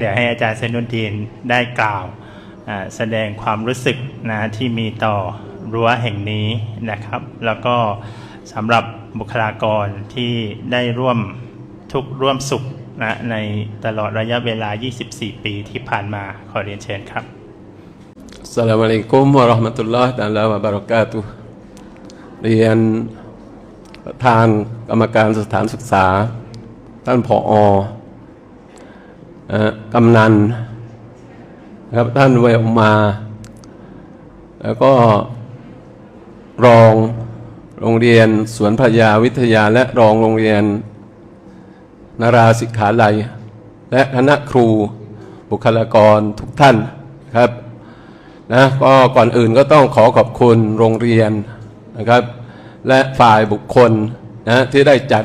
เดี๋ยวให้อาจารย์เซนุนดีนได้กล่าวแสดงความรู้สึกนะที่มีต่อรั้วแห่งนี้นะครับ แล้วก็สำหรับบุคลากรที่ได้ร่วมทุกข์ร่วมสุขนะในตลอดระยะเวลา 24 ปีที่ผ่านมาขอเรียนเชิญครับสลามอะลัยกุมวะราะห์มะตุลลอฮ์ตะอาลาวะบะเราะกาตุฮ์เรียนประธานกรรมการสถานศึกษา ท่านผออ กำนันครับท่านเวลมา แล้วก็รองโรงเรียนสวนพระยาวิทยาและรองโรงเรียนนาราสิกขาลัย และคณะครูบุคลากรทุกท่านครับนะก็ก่อนอื่นก็ต้องขอขอบคุณโรงเรียนนะครับ และฝ่ายบุคคลนะที่ได้จัด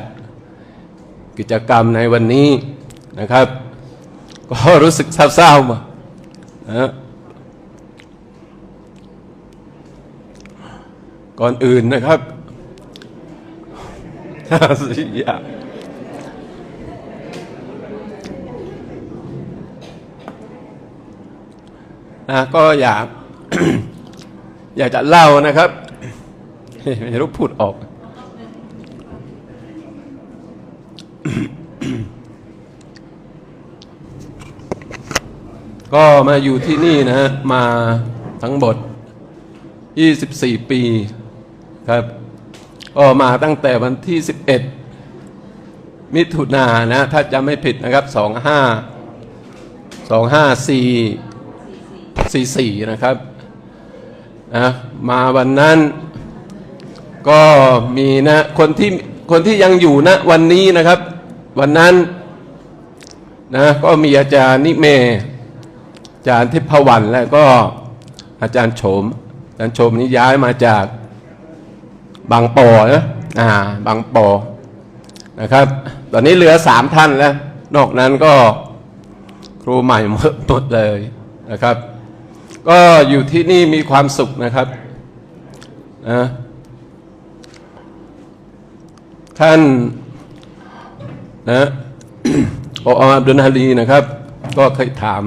กิจกรรมในวันนี้นะครับ ก็รู้สึกเศร้าๆมานะก่อนอื่นนะครับสี่อย่านะก็อยาก อยากจะเล่านะครับไม่รู้พูดออก ก็มาอยู่ที่นี่นะฮะ มาทั้งหมด 24 ปีครับก็มาตั้งแต่วันที่ 11 มิถุนายนนะ ถ้าจำไม่ผิดนะครับ 25 25 4 44 นะครับนะมาวันนั้นก็มีนะคนที่คนที่ยังอยู่นะวันนี้นะครับ วันนั้นนะก็มีอาจารย์นิเม จารย์ทิพวรรณและก็อาจารย์โฉมอาจารย์โฉมนี้ย้ายมาจากบางปอนะอ่าบางปอนะครับ ตอนนี้เหลือสามท่านแล้ว นอกนั้นก็ครูใหม่หมดเลยนะครับ ก็อยู่ที่นี่มีความสุขนะครับนะท่านนะออับดุลฮารีนะครับ ก็เคยถาม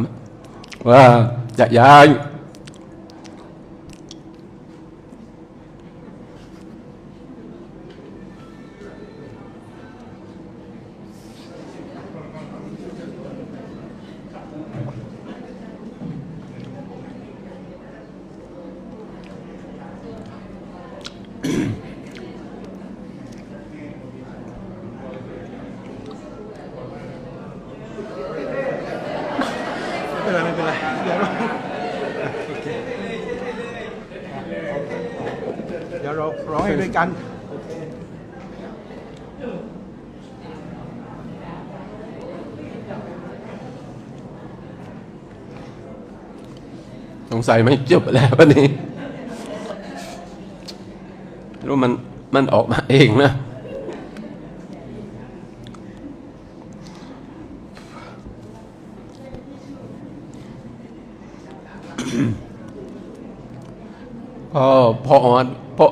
ว่าจะย้าย ไม่ เป็นไรไม่เป็นไรเดี๋ยวเราอเคเดี๋ยวเราร้องให้ด้วยกันสงสัยไม่จบแล้ววันนี้รู้มันมันออกมาเองนะ ก็พ่อออนพ่อ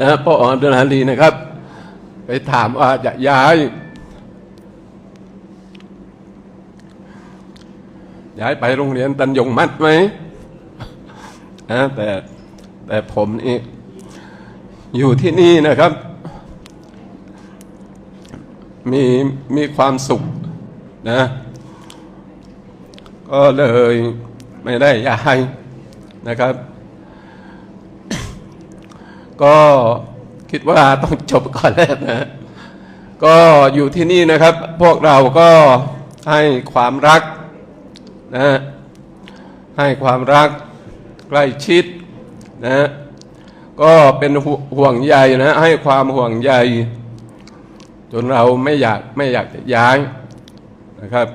นะพ่อออนเดนารีนะครับ ไปถามว่าจะย้าย ย้ายไปโรงเรียนตันยงมัดไหมนะแต่แต่ผมนี่อยู่ที่นี่นะครับ มีมีความสุขนะ ก็เลย ไม่ได้ย้ายนะครับ ก็คิดว่าต้องจบก่อนแล้วนะ ก็อยู่ที่นี่นะครับ พวกเราก็ให้ความรักนะให้ความรักใกล้ชิดนะก็เป็นห่วงใยนะ ให้ความห่วงใยจนเราไม่อยากไม่อยากจะย้ายนะครับ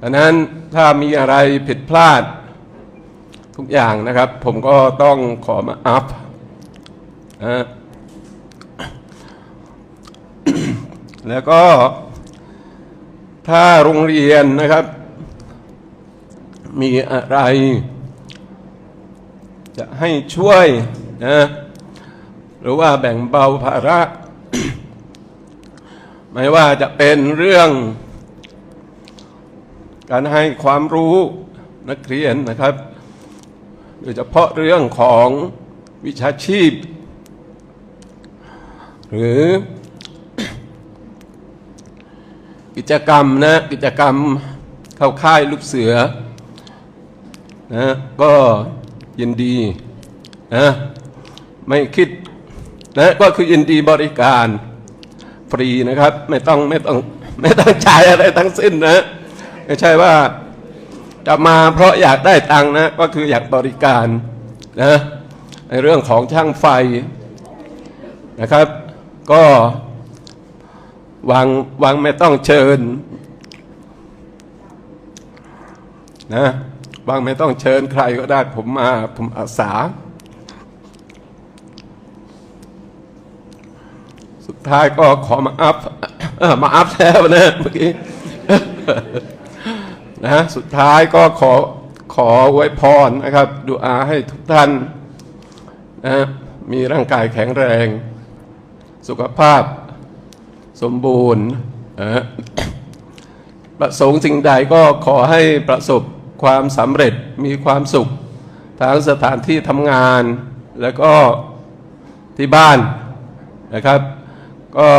ดังนั้นถ้ามีอะไรผิดพลาด ทุกอย่างนะครับ ผมก็ต้องขอมาอัพนะแล้วก็ ถ้าโรงเรียนนะครับ มีอะไร จะให้ช่วยนะหรือว่าแบ่งเบาภาระ ไม่ว่าจะเป็นเรื่อง การให้ความรู้นักเรียนนะครับ โดยเฉพาะเรื่องของวิชาชีพ หรือ กิจกรรมนะกิจกรรมเข้าค่ายลูกเสือนะก็ยินดีนะไม่คิดนะก็คือยินดีบริการฟรีนะครับ ไม่ต้องไม่ต้องไม่ต้องจ่ายอะไรทั้งสิ้นนะ ไม่ใช่ว่า จะมาเพราะอยากได้ตังนะก็คืออยากบริการนะในเรื่องของช่างไฟนะครับ ก็วางวางไม่ต้องเชิญนะวางไม่ต้องเชิญใครก็ได้ผมมาผมอาสา สุดท้ายก็ขอมาอัพมาอัพแล้วนะเมื่อกี้ นะสุดท้ายก็ขอขอไว้พรนะครับดูอาให้ทุกท่านนะมีร่างกายแข็งแรง สุขภาพสมบูรณ์นะประสงค์สิ่งใดก็ขอให้ประสบความสำเร็จมีความสุขทั้งสถานที่ทำงานแล้วก็ที่บ้านนะครับ ก็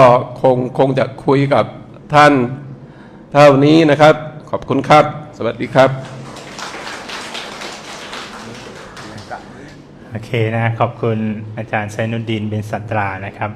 คงคงจะคุยกับท่านเท่านี้นะครับ ขอบคุณครับ สวัสดีครับโอเคนะขอบคุณอาจารย์ไซนุดดีนเป็นสัตรานะครับ